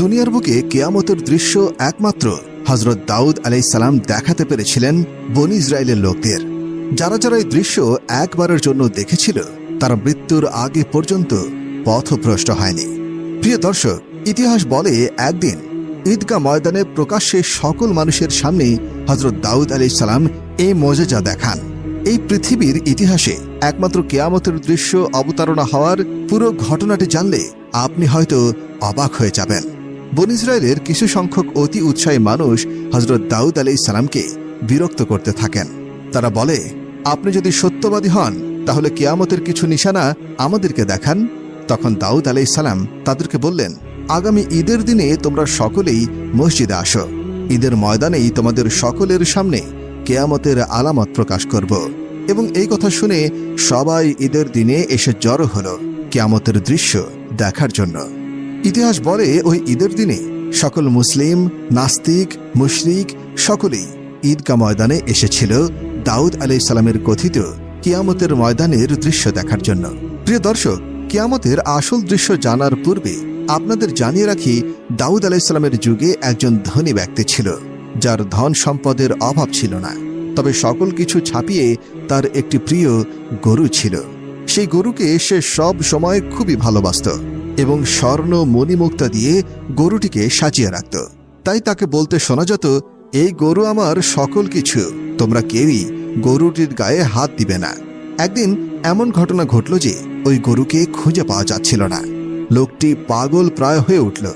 দুনিয়ার বুকে কেয়ামতের দৃশ্য একমাত্র হজরত দাউদ আলাইসালাম দেখাতে পেরেছিলেন বনি ইসরায়েলের লোকদের। যারা যারা এই দৃশ্য একবারের জন্য দেখেছিল, তারা মৃত্যুর আগে পর্যন্ত পথভ্রষ্ট হয়নি। প্রিয় দর্শক, ইতিহাস বলে একদিন ঈদগা ময়দানে প্রকাশ্যে সকল মানুষের সামনে হজরত দাউদ আলি সালাম এই মজেজা দেখান। এই পৃথিবীর ইতিহাসে একমাত্র কেয়ামতের দৃশ্য অবতারণা হওয়ার পুরো ঘটনাটি জানলে আপনি হয়তো অবাক হয়ে যাবেন। বন ইসরায়েলের কিছু সংখ্যক অতি উৎসাহী মানুষ হজরত দাউদ আলি সালামকে বিরক্ত করতে থাকেন। তারা বলে, আপনি যদি সত্যবাদী হন, তাহলে কেয়ামতের কিছু নিশানা আমাদেরকে দেখান। তখন দাউদ আলাই সালাম তাদেরকে বললেন, আগামী ঈদের দিনে তোমরা সকলেই মসজিদে আসো। ঈদের ময়দানেই তোমাদের সকলের সামনে কেয়ামতের আলামত প্রকাশ করব। এবং এই কথা শুনে সবাই ঈদের দিনে এসে জড়ো হলো কেয়ামতের দৃশ্য দেখার জন্য। ইতিহাস বলে ওই ঈদের দিনে সকল মুসলিম, নাস্তিক, মুশরিক সকলেই ঈদগা ময়দানে এসেছিল দাউদ আলাই সালামের কথিত কিয়ামতের ময়দানের দৃশ্য দেখার জন্য। প্রিয় দর্শক, কিয়ামতের আসল দৃশ্য জানার পূর্বে আপনাদের জানিয়ে রাখি, দাউদ আলাইসাল্লামের যুগে একজন ধনী ব্যক্তি ছিল, যার ধন সম্পদের অভাব ছিল না। তবে সকল কিছু ছাপিয়ে তার একটি প্রিয় গরু ছিল। সেই গরুকে সে সব সময় খুবই ভালোবাসত। এবং স্বর্ণ মণিমুক্তা দিয়ে গরুটিকে সাজিয়ে রাখত। তাই তাকে বলতে শোনা যেত, এই গরু আমার সকল কিছু, তোমরা কেউই গরুটির গায়ে হাত দিবে না। একদিন এমন ঘটনা ঘটল যে ওই গরুকে খুঁজে পাওয়া যাচ্ছিল না। লোকটি পাগল প্রায় হয়ে উঠল।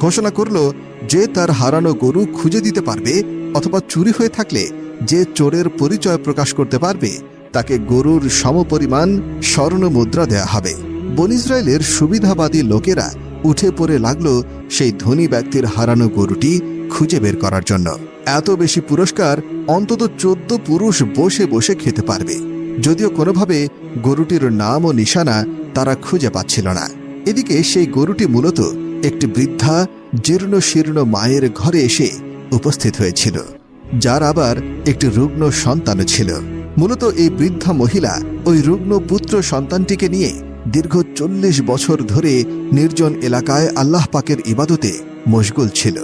ঘোষণা করল যে তার হারানো গরু খুঁজে দিতে পারবে অথবা চুরি হয়ে থাকলে যে চোরের পরিচয় প্রকাশ করতে পারবে, তাকে গরুর সমপরিমাণ স্বর্ণ মুদ্রা দেয়া হবে। বন ইসরায়েলের সুবিধাবাদী লোকেরা উঠে পড়ে লাগল সেই ধনী ব্যক্তির হারানো গরুটি খুঁজে বের করার জন্য। এত বেশি পুরস্কার অন্তত চোদ্দ পুরুষ বসে বসে খেতে পারবে। যদিও কোনোভাবে গরুটির নাম ও নিশানা তারা খুঁজে পাচ্ছিল না। এদিকে সেই গরুটি মূলত একটি বৃদ্ধা জীর্ণ শীর্ণ মায়ের ঘরে এসে উপস্থিত হয়েছিল, যার আবার একটি রুগ্ন সন্তানও ছিল। মূলত এই বৃদ্ধা মহিলা ওই রুগ্ন পুত্র সন্তানটিকে নিয়ে দীর্ঘ চল্লিশ বছর ধরে নির্জন এলাকায় আল্লাহ পাকের ইবাদতে মশগুল ছিল।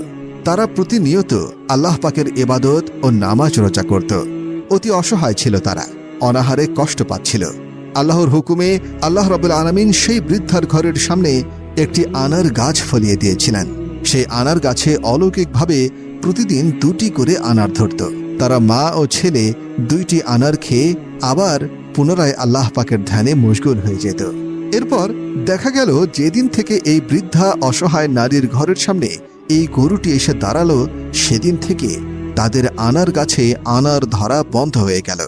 তারা প্রতিনিয়ত আল্লাহ পাকের ইবাদত ও নামাজ রচা করত। অতি অসহায় ছিল তারা। অনাহারে কষ্ট পাচ্ছিল। আল্লাহর হুকুমে আল্লাহ রবুল আলমিন সেই বৃদ্ধার ঘরের সামনে একটি আনার গাছ ফলিয়ে দিয়েছিলেন। সেই আনার গাছে অলৌকিকভাবে প্রতিদিন দুটি করে আনার ধরত। তারা মা ও ছেলে দুইটি আনার খেয়ে আবার পুনরায় আল্লাহ পাকের ধ্যানে মশগুল হয়ে যেত। এরপর দেখা গেল যেদিন থেকে এই বৃদ্ধা অসহায় নারীর ঘরের সামনে এই গরুটি এসে দাঁড়াল, সেদিন থেকে তাদের আনার গাছে আনার ধরা বন্ধ হয়ে গেল।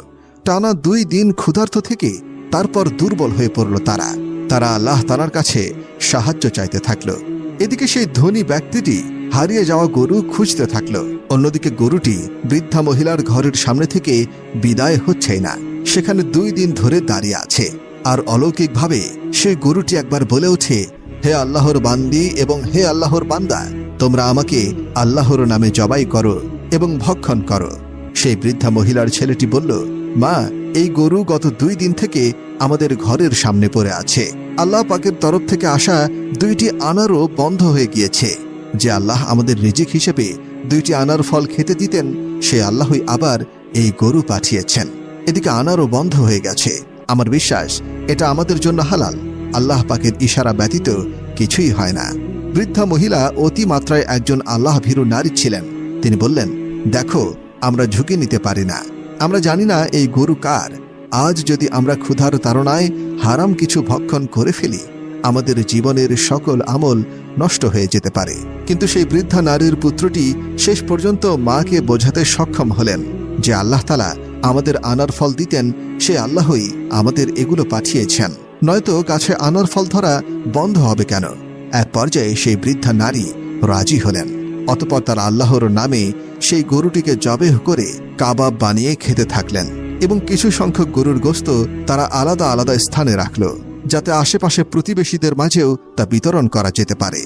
টানা দুই দিন ক্ষুধার্ত থেকে তারপর দুর্বল হয়ে পড়ল তারা। তারা আল্লাহ তালার কাছে সাহায্য চাইতে থাকল। এদিকে সেই ধনী ব্যক্তিটি হারিয়ে যাওয়া গরু খুঁজতে থাকল। অন্যদিকে গরুটি বৃদ্ধা মহিলার ঘরের সামনে থেকে বিদায় হচ্ছেই না। সেখানে দুই দিন ধরে দাঁড়িয়ে আছে। আর অলৌকিকভাবে সেই গরুটি একবার বলে ওঠে, হে আল্লাহর বান্দি এবং হে আল্লাহর বান্দা, তোমরা আমাকে আল্লাহর নামে জবাই করো এবং ভক্ষণ করো। সেই বৃদ্ধা মহিলার ছেলেটি বলল, মা, এই গরু গত দুই দিন থেকে আমাদের ঘরের সামনে পড়ে আছে। আল্লাহ পাকের তরফ থেকে আসা দুইটি আনারও বন্ধ হয়ে গিয়েছে। যে আল্লাহ আমাদের রিজিক হিসেবে দুইটি আনার ফল খেতে দিতেন, সে আল্লাহই আবার এই গরু পাঠিয়েছেন। এদিকে আনারও বন্ধ হয়ে গেছে। আমার বিশ্বাস, এটা আমাদের জন্য হালাল। আল্লাহ পাকের ইশারা ব্যতীত কিছুই হয় না। বৃদ্ধা মহিলা অতি মাত্রায় একজন আল্লাহ ভীরু নারী ছিলেন। তিনি বললেন, দেখো, আমরা ঝুঁকি নিতে পারি না। আমরা জানি না এই গরু কার। আজ যদি আমরা ক্ষুধার তাড়নায় হারাম কিছু ভক্ষণ করে ফেলি, আমাদের জীবনের সকল আমল নষ্ট হয়ে যেতে পারে। কিন্তু সেই বৃদ্ধা নারীর পুত্রটি শেষ পর্যন্ত মাকে বোঝাতে সক্ষম হলেন যে আল্লাহ তালা আমাদের আনার ফল দিতেন, সে আল্লাহই আমাদের এগুলো পাঠিয়েছেন। নয়তো গাছে আনার ফল ধরা বন্ধ হবে কেন? এক পর্যায়ে সেই বৃদ্ধা নারী রাজি হলেন। অতপর তার আল্লাহর নামে সেই গরুটিকে জবেহ করে কাবাব বানিয়ে খেতে থাকলেন এবং কিছু সংখ্যক গরুর গোস্ত তারা আলাদা আলাদা স্থানে রাখল, যাতে আশেপাশে প্রতিবেশীদের মাঝেও তা বিতরণ করা যেতে পারে।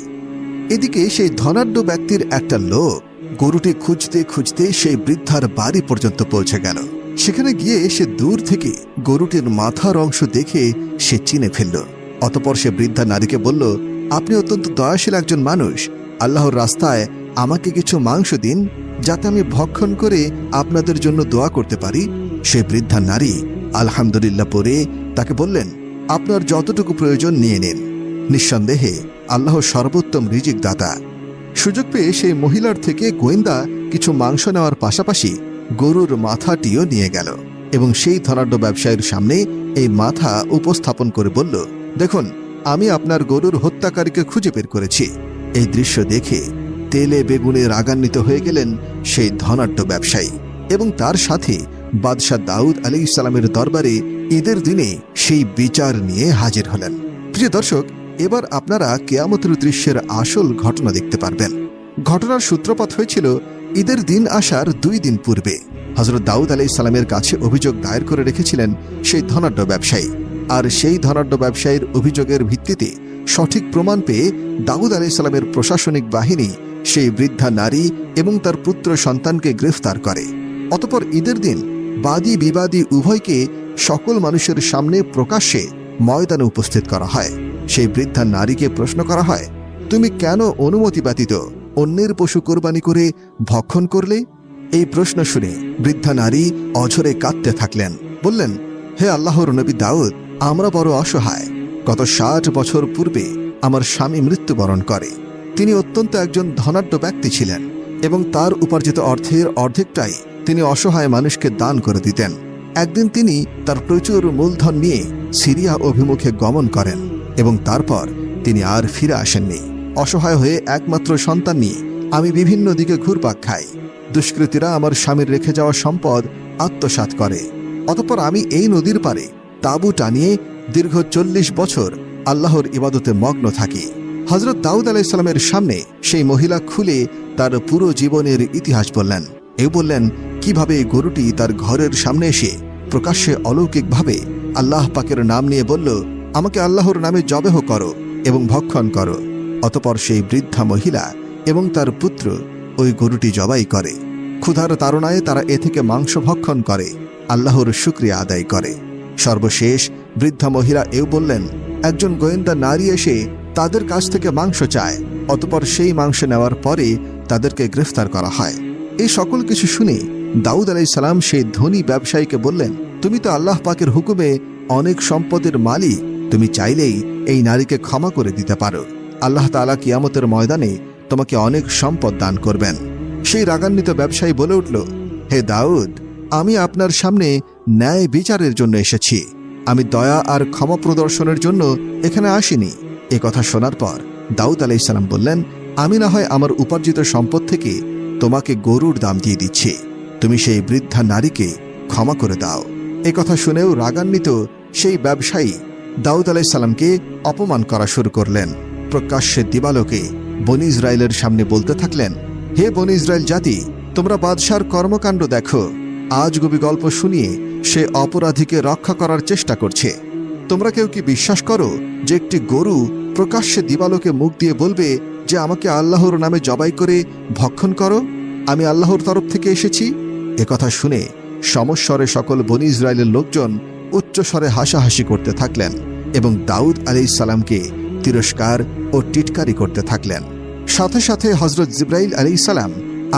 এদিকে সেই ধনাঢ্য ব্যক্তির একটা লোক গরুটি খুঁজতে খুঁজতে সেই বৃদ্ধার বাড়ি পর্যন্ত পৌঁছে গেল। সেখানে গিয়ে সে দূর থেকে গরুটির মাথার অংশ দেখে সে চিনে ফেলল। অতপর সে বৃদ্ধা নারীকে বলল, আপনি অত্যন্ত দয়াশীল একজন মানুষ। আল্লাহর রাস্তায় আমাকে কিছু মাংস দিন, যাতে আমি ভক্ষণ করে আপনাদের জন্য দোয়া করতে পারি। সে বৃদ্ধা নারী আলহামদুলিল্লাহ পরে তাকে বললেন, আপনার যতটুকু প্রয়োজন নিয়ে নিন। নিঃসন্দেহে আল্লাহ সর্বোত্তম রিজিক দাতা সুযোগ পেয়ে সেই মহিলার থেকে গোয়েন্দা কিছু মাংস নেওয়ার পাশাপাশি গরুর মাথাটিও নিয়ে গেল এবং সেই ধনাঢ্য ব্যবসায়ীর সামনে এই মাথা উপস্থাপন করে বলল, দেখুন, আমি আপনার গরুর হত্যাকারীকে খুঁজে বের করেছি। এই দৃশ্য দেখে তেলে বেগুনে রাগান্বিত হয়ে গেলেন সেই ধনাঢ্য ব্যবসায়ী এবং তার সাথে বাদশাহ দাউদ আলী ইসলামের দরবারে ঈদের দিনে সেই বিচার নিয়ে হাজির হলেন। প্রিয় দর্শক, এবার আপনারা কেয়ামতের দৃশ্যের আসল ঘটনা দেখতে পারবেন। ঘটনার সূত্রপাত হয়েছিল ঈদের দিন আসার দুই দিন পূর্বে হজরত দাউদ আলাই সালামের কাছে অভিযোগ দায়ের করে রেখেছিলেন সেই ধনাঢ্য ব্যবসায়ী। আর সেই ধনাঢ্য ব্যবসায়ীর অভিযোগের ভিত্তিতে সঠিক প্রমাণ পেয়ে দাউদ আলাই সালামের প্রশাসনিক বাহিনী সেই বৃদ্ধা নারী এবং তার পুত্র সন্তানকে গ্রেফতার করে। অতপর ঈদের দিন বাদী বিবাদী উভয়কে সকল মানুষের সামনে প্রকাশ্যে ময়দানে উপস্থিত করা হয়। সেই বৃদ্ধা নারীকে প্রশ্ন করা হয়, তুমি কেন অনুমতি ব্যতীত অন্যের পশু কোরবানি করে ভক্ষণ করলে এই প্রশ্ন শুনে বৃদ্ধা নারী অঝরে কাঁদতে থাকলেন। বললেন, হে আল্লাহর নবী দাউদ, আমরা বড় অসহায়। গত ষাট বছর পূর্বে আমার স্বামী মৃত্যুবরণ করে। তিনি অত্যন্ত একজন ধনাঢ্য ব্যক্তি ছিলেন এবং তার উপার্জিত অর্থের অর্ধেকটাই তিনি অসহায় মানুষকে দান করে দিতেন। একদিন তিনি তার প্রচুর মূলধন নিয়ে সিরিয়া অভিমুখে গমন করেন এবং তারপর তিনি আর ফিরে আসেননি। অসহায় হয়ে একমাত্র সন্তান নিয়ে আমি বিভিন্ন দিকে ঘুরপাক খাই। দুষ্কৃতীরা আমার স্বামীর রেখে যাওয়া সম্পদ আত্মসাৎ করে। অতপর আমি এই নদীর পারে তাঁবু টানিয়ে দীর্ঘ চল্লিশ বছর আল্লাহর ইবাদতে মগ্ন থাকি। হজরত দাউদ আলাইসাল্লামের সামনে সেই মহিলা খুলে তার পুরো জীবনের ইতিহাস বললেন। এও বললেন, কীভাবে গরুটি তার ঘরের সামনে এসে প্রকাশ্যে অলৌকিকভাবে আল্লাহ পাকের নাম নিয়ে বলল, আমাকে আল্লাহর নামে জবেহ করো এবং ভক্ষণ করো অতপর সেই বৃদ্ধা মহিলা এবং তার পুত্র ওই গরুটি জবাই করে। ক্ষুধার তাড়নায় তারা এ থেকে মাংস ভক্ষণ করে, আল্লাহর শুক্রিয়া আদায় করে। সর্বশেষ বৃদ্ধা মহিলা এও বললেন, একজন গোয়েন্দা নারী এসে তাদের কাছ থেকে মাংস চায়, অতপর সেই মাংস নেওয়ার পরে তাদেরকে গ্রেফতার করা হয়। এই সকল কিছু শুনে দাউদ আলাই সালাম সেই ধনী ব্যবসায়ীকে বললেন, তুমি তো আল্লাহ পাকের হুকুমে অনেক সম্পদের মালিক, তুমি চাইলেই এই নারীকে ক্ষমা করে দিতে পারো। আল্লাহ তালা কিয়ামতের ময়দানে তোমাকে অনেক সম্পদ দান করবেন। সেই রাগান্বিত ব্যবসায়ী বলে উঠল, হে দাউদ, আমি আপনার সামনে ন্যায় বিচারের জন্য এসেছি। আমি দয়া আর ক্ষমা প্রদর্শনের জন্য এখানে আসিনি। এ কথা শোনার পর দাউদ আলাইসাল্লাম বললেন, আমি না হয় আমার উপার্জিত সম্পদ থেকে তোমাকে গরুর দাম দিয়ে দিচ্ছি। তুমি সেই বৃদ্ধা নারীকে ক্ষমা করে দাও। এ কথা শুনেও রাগান্বিত সেই ব্যবসায়ী দাউদ আলাইসাল্লামকে অপমান করা শুরু করলেন। প্রকাশ্যে দিবালোকে বন ইসরায়েলের সামনে বলতে থাকলেন, হে বন ইসরায়েল জাতি, তোমরা বাদশার কর্মকাণ্ড দেখো। আজ গবি গল্প শুনিয়ে সে অপরাধীকে রক্ষা করার চেষ্টা করছে। তোমরা কেউ কি বিশ্বাস করো যে একটি গরু প্রকাশ্যে দিবালোকে মুখ দিয়ে বলবে যে আমাকে আল্লাহর নামে জবাই করে ভক্ষণ করো? আমি আল্লাহর তরফ থেকে এসেছি। কথা শুনে সমস্বরে সকল বনি ইসরায়েলের লোকজন উচ্চস্বরে হাসাহাসি করতে থাকলেন এবং দাউদ আলি সালামকে তিরস্কার ও টিটকারি করতে থাকলেন। সাথে সাথে হজরত জিব্রাইল আলি সালাম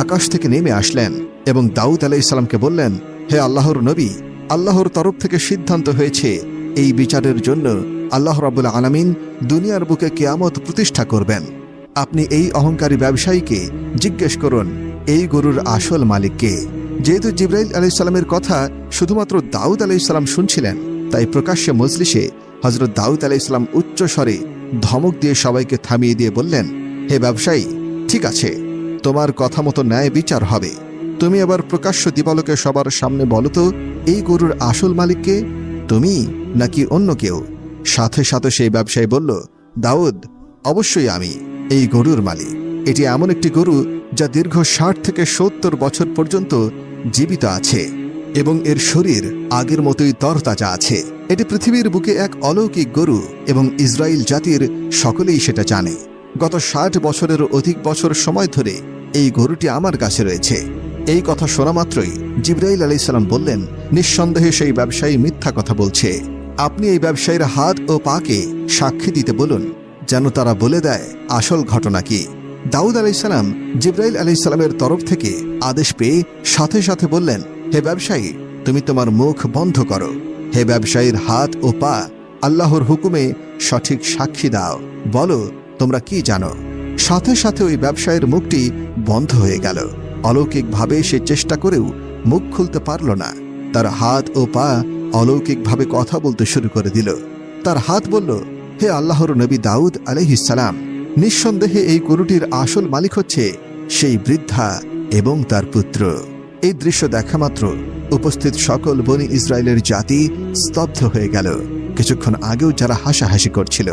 আকাশ থেকে নেমে আসলেন এবং দাউদ আলাই সালামকে বললেন, হে আল্লাহর নবী, আল্লাহর তরফ থেকে সিদ্ধান্ত হয়েছে, এই বিচারের জন্য আল্লাহ রাবুল আলামিন দুনিয়ার বুকে কেয়ামত প্রতিষ্ঠা করবেন। আপনি এই অহংকারী ব্যবসায়ীকে জিজ্ঞেস করুন, এই গরুর আসল মালিককে। যেহেতু জিব্রাইল আলি সালামের কথা শুধুমাত্র দাউদ আলাই সালাম শুনছিলেন, তাই প্রকাশ্যে মজলিসে হজরত দাউদ আলাই ইসলাম উচ্চ ধমক দিয়ে সবাইকে থামিয়ে দিয়ে বললেন, হে ব্যবসায়ী, ঠিক আছে, তোমার কথা মতো ন্যায় বিচার হবে। তুমি আবার প্রকাশ্য দিবালোকে সবার সামনে বলো তো, এই গরুর আসল মালিককে? তুমি নাকি অন্য কেউ? সাথে সাথে সেই ব্যবসায়ী বলল, দাউদ, অবশ্যই আমি এই গরুর মালিক। এটি এমন একটি গরু যা দীর্ঘ ষাট থেকে সত্তর বছর পর্যন্ত জীবিত আছে এবং এর শরীর আগের মতোই তরতাজা আছে। এটি পৃথিবীর বুকে এক অলৌকিক গরু এবং ইসরায়েল জাতির সকলেই সেটা জানে। গত ষাট বছরের অধিক বছর সময় ধরে এই গরুটি আমার কাছে রয়েছে। এই কথা শোনা মাত্রই জিব্রাইল আলি সাল্লাম বললেন, নিঃসন্দেহে সেই ব্যবসায়ী মিথ্যা কথা বলছে। আপনি এই ব্যবসায়ীর হাত ও পাকে সাক্ষী দিতে বলুন, যেন তারা বলে দেয়, আসল ঘটনা কি। দাউদ আলাইসালাম জিব্রাইল আলাইসালামের তরফ থেকে আদেশ পেয়ে সাথে সাথে বললেন, হে ব্যবসায়ী, তুমি তোমার মুখ বন্ধ করো। হে ব্যবসায়ীর হাত ও পা, আল্লাহর হুকুমে সঠিক সাক্ষী দাও। বলো, তোমরা কি জানো? সাথে সাথে ওই ব্যবসায়ীর মুখটি বন্ধ হয়ে গেল। অলৌকিকভাবে সে চেষ্টা করেও মুখ খুলতে পারল না। তার হাত ও পা অলৌকিকভাবে কথা বলতে শুরু করে দিল। তার হাত বলল, হে আল্লাহর নবী দাউদ আলহিসাল্লাম নিঃসন্দেহে এই গরুটির আসল মালিক হচ্ছে সেই বৃদ্ধা এবং তার পুত্র। এই দৃশ্য দেখা মাত্র উপস্থিত সকল বনি ইসরায়েলের জাতি স্তব্ধ হয়ে গেল। কিছুক্ষণ আগেও যারা হাসাহাসি করছিল,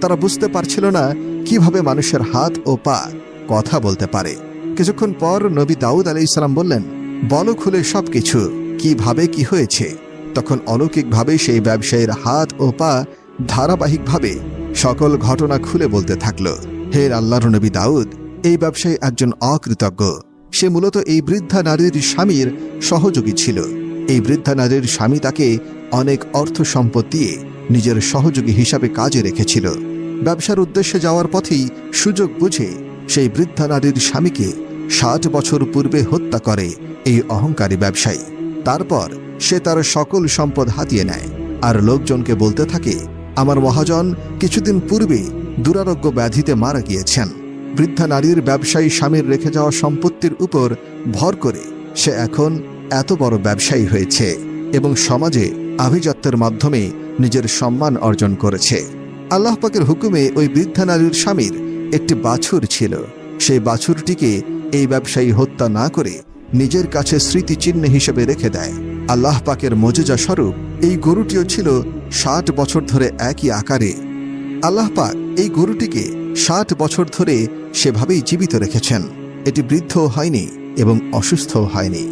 তারা বুঝতে পারছিল না কীভাবে মানুষের হাত ও পা কথা বলতে পারে। কিছুক্ষণ পর নবী দাউদ আলী ইসলাম বললেন, বলো খুলে সবকিছু, কীভাবে কি হয়েছে? তখন অলৌকিকভাবে সেই ব্যবসায়ীর হাত ও পা ধারাবাহিকভাবে সকল ঘটনা খুলে বলতে থাকল। হে আল্লাহর নবী দাউদ, এই ব্যবসায়ী একজন অকৃতজ্ঞ। সে মূলত এই বৃদ্ধা নারীর স্বামীর সহযোগী ছিল। এই বৃদ্ধা নারীর স্বামী তাকে অনেক অর্থ সম্পদ দিয়ে নিজের সহযোগী হিসাবে কাজে রেখেছিল। ব্যবসার উদ্দেশ্যে যাওয়ার পথেই সুযোগ বুঝে সেই বৃদ্ধা নারীর স্বামীকে ষাট বছর পূর্বে হত্যা করে এই অহংকারী ব্যবসায়ী। তারপর সে তার সকল সম্পদ হাতিয়ে নেয় আর লোকজনকে বলতে থাকে, আমার মহাজন কিছুদিন পূর্বে দুরারোগ্য ব্যাধিতে মারা গিয়েছেন। বৃদ্ধা নারীর ব্যবসায়ী স্বামীর রেখে যাওয়া সম্পত্তির উপর ভর করে সে এখন এত বড় ব্যবসায়ী হয়েছে এবং সমাজে আভিজাত্যের মাধ্যমে নিজের সম্মান অর্জন করেছে। আল্লাহ পাকের হুকুমে ওই বৃদ্ধা নারীর স্বামীর একটি বাছুর ছিল। সেই বাছুরটিকে এই ব্যবসায়ী হত্যা না করে নিজের কাছে স্মৃতিচিহ্ন হিসেবে রেখে দেয়। আল্লাহ পাকের মজেজা স্বরূপ এই গরুটিও ছিল ষাট বছর ধরে একই আকারে। আল্লাহ পাক এই গরুটিকে ষাট বছর ধরে সেভাবেই জীবিত রেখেছেন। এটি বৃদ্ধও হয়নি এবং অসুস্থও হয়নি।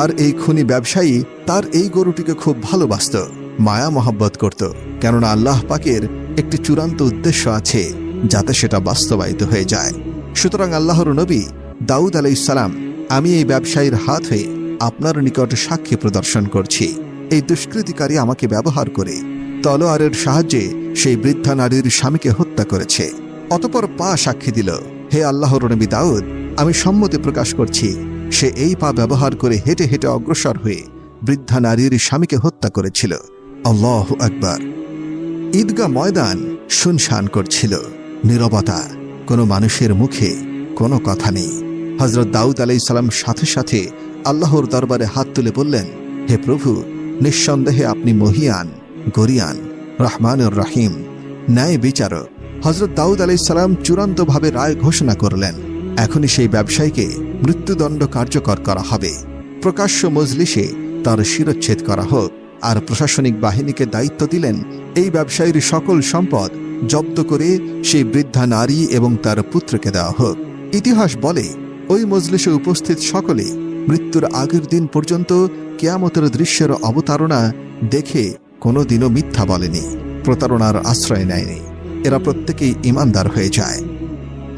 আর এই খুনি ব্যবসায়ী তার এই গরুটিকে খুব ভালোবাসত, মায়া মহাব্বত করত। কেননা আল্লাহ পাকের একটি চূড়ান্ত উদ্দেশ্য আছে, যাতে সেটা বাস্তবায়িত হয়ে যায়। সুতরাং আল্লাহর নবী দাউদ আলাইসালাম আমি এই ব্যবসায়ীর হাত হয়ে আপনার নিকট সাক্ষী প্রদর্শন করছি। এই দুষ্কৃতিকারী আমাকে ব্যবহার করে তলোয়ারের সাহায্যে সেই বৃদ্ধা নারীর স্বামীকে হত্যা করেছে। অতপর পা সাক্ষী দিল, হে আল্লাহর নবী দাউদ, আমি সম্মতি প্রকাশ করছি। সে এই পা ব্যবহার করে হেঁটে হেঁটে অগ্রসর হয়ে বৃদ্ধা নারীর স্বামীকে হত্যা করেছিল। আল্লাহ আকবার। ঈদগা ময়দান শুনশান করছিল। নীরবতা, কোনো মানুষের মুখে কোনো কথা নেই। হজরত দাউদ আলাই সালাম সাথে সাথে আল্লাহর দরবারে হাত তুলে বললেন, হে প্রভু, নিঃসন্দেহে আপনি মহিয়ান, গরিয়ান, রহমানুর রাহিম ন্যায় বিচারক হজরত দাউদ আলাই সালাম চূড়ান্তভাবে রায় ঘোষণা করলেন। এখনই সেই ব্যবসায়ীকে মৃত্যুদণ্ড কার্যকর করা হবে। প্রকাশ্য মজলিসে তার শিরচ্ছেদ করা হোক। আর প্রশাসনিক বাহিনীকে দায়িত্ব দিলেন এই ব্যবসায়ীর সকল সম্পদ জব্দ করে সেই বৃদ্ধা নারী এবং তার পুত্রকে দেওয়া হোক। ইতিহাস বলে, ওই মজলিসে উপস্থিত সকলে মৃত্যুর আগের দিন পর্যন্ত কেয়ামতের দৃশ্যের অবতারণা দেখে কোনোদিনও মিথ্যা বলেনি, প্রতারণার আশ্রয় নেয়নি। এরা প্রত্যেকেই ইমানদার হয়ে যায়।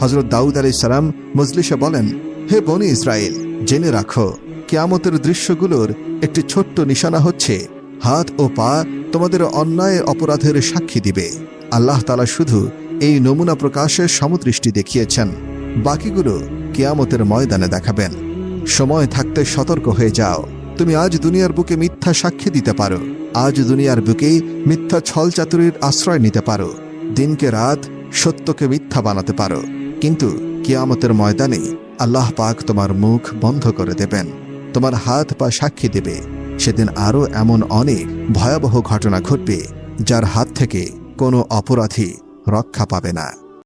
হজরত দাউদ আলি সালাম মজলিসে বলেন, হে বনি ইসরায়েল জেনে রাখো, কেয়ামতের দৃশ্যগুলোর একটি ছোট্ট নিশানা হচ্ছে, হাত ও পা তোমাদের অন্যায় অপরাধের সাক্ষী দিবে। আল্লাহ তালা শুধু এই নমুনা প্রকাশের সমদৃষ্টি দেখিয়েছেন। বাকিগুলো কেয়ামতের ময়দানে দেখাবেন। সময় থাকতে সতর্ক হয়ে যাও। তুমি আজ দুনিয়ার বুকে মিথ্যা সাক্ষী দিতে পারো। আজ দুনিয়ার বুকে মিথ্যা ছল চাতুরির আশ্রয় নিতে পারো। দিনকে রাত সত্যকে মিথ্যা বানাতে পারো। কিন্তু কিয়ামতের ময়দানে আল্লাহ পাক তোমার মুখ বন্ধ করে দেবেন। তোমার হাত পা সাক্ষী দেবে। সেদিন আরও এমন অনেক ভয়াবহ ঘটনা ঘটবে, যার হাত থেকে কোনো অপরাধী রক্ষা পাবে না।